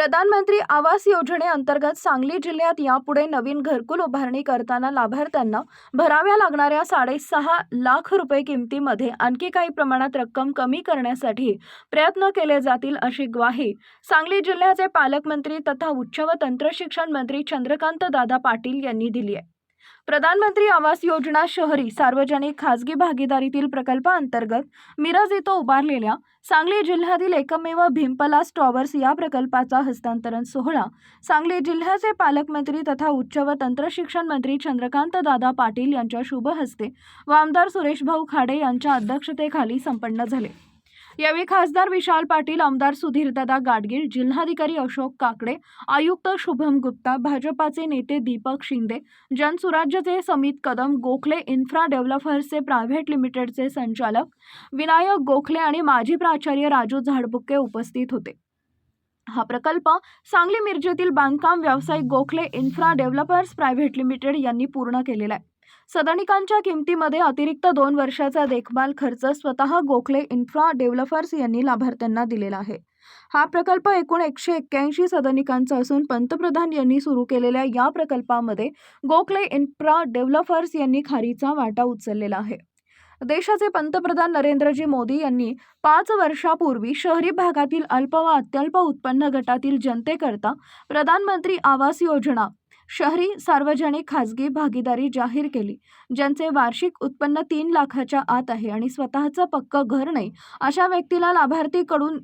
प्रधानमंत्री आवास योजनेअंतर्गत सांगली जिल्ह्यात यापुढे नवीन घरकुल उभारणी करताना लाभार्थ्यांना भराव्या लागणाऱ्या साडेसहा लाख रुपये किमतीमध्ये आणखी काही प्रमाणात रक्कम कमी करण्यासाठी प्रयत्न केले जातील अशी ग्वाही सांगली जिल्ह्याचे पालकमंत्री तथा उच्च व तंत्रशिक्षण मंत्री चंद्रकांत दादा पाटील यांनी दिली आहे. प्रधानमंत्री आवास योजना शहरी सार्वजनिक खासगी भागीदारीतील प्रकल्पाअंतर्गत मिरज इथं उभारलेल्या सांगली जिल्ह्यातील एकमेव भीमपलास टॉवर्स या प्रकल्पाचा हस्तांतरण सोहळा. सांगली जिल्ह्याचे पालकमंत्री तथा उच्च व तंत्रशिक्षण मंत्री चंद्रकांत दादा पाटील यांच्या शुभ हस्ते व आमदार सुरेशभाऊ खाडे यांच्या अध्यक्षतेखाली संपन्न झाले. यावेळी खासदार विशाल पाटील आमदार सुधीरदादा गाडगीळ जिल्हाधिकारी अशोक काकडे आयुक्त शुभम गुप्ता भाजपाचे नेते दीपक शिंदे जनसुराज्यचे समित कदम गोखले इन्फ्रा डेव्हलपर्सचे प्रायव्हेट लिमिटेडचे संचालक विनायक गोखले आणि माजी प्राचार्य राजू झाडबुक्के उपस्थित होते. हा प्रकल्प सांगली मिरजेतील बांधकाम व्यावसायिक Gokhale infra developers private limited यांनी पूर्ण केलेला आहे. सदनिकांच्या किमतीमध्ये अतिरिक्त दोन वर्षाचा देखभाल खर्च स्वतः गोखले इन्फ्रा डेव्हलपर्स यांनी लाभार्थ्यांना दिलेला आहे. हा प्रकल्प एकूण एकशे एक्क्याऐंशी सदनिकांचा असून पंतप्रधान यांनी सुरू केलेल्या या प्रकल्पामध्ये गोखले इन्फ्रा डेव्हलपर्स यांनी खारीचा वाटा उचललेला आहे. देशाचे पंतप्रधान नरेंद्रजी मोदी यांनी पाच वर्षापूर्वी शहरी भागातील अल्प व अत्यल्प उत्पन्न गटातील जनतेकरता प्रधानमंत्री आवास योजना शहरी सार्वजनिक खाजगी भागीदारी जाहीर केली ज्यांचे वार्षिक उत्पन्न तीन लाखाच्या आत आहे आणि स्वतःचं पक्क घर नाही अशा व्यक्तीला लाभार्थीकडून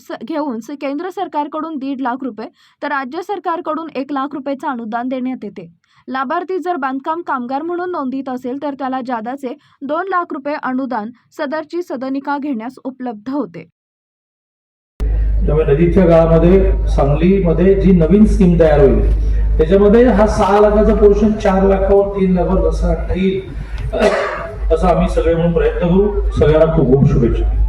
स घेऊन स- केंद्र सरकारकडून दीड लाख रुपये तर राज्य सरकारकडून एक लाख रुपयेचं अनुदान देण्यात येते. लाभार्थी जर बांधकाम कामगार म्हणून नोंदीत असेल तर त्याला जादाचे दोन लाख रुपये अनुदान सदरची सदनिका घेण्यास उपलब्ध होते. त्यामुळे नदीच्या काळामध्ये सांगलीमध्ये जी नवीन स्कीम तयार होईल त्याच्यामध्ये हा सहा लाखाचा पोर्शन चार लाखावर तीन लाखावर कसा आणता येईल. असं आम्ही सगळे म्हणून प्रयत्न करू. सगळ्यांना खूप खूप शुभेच्छा.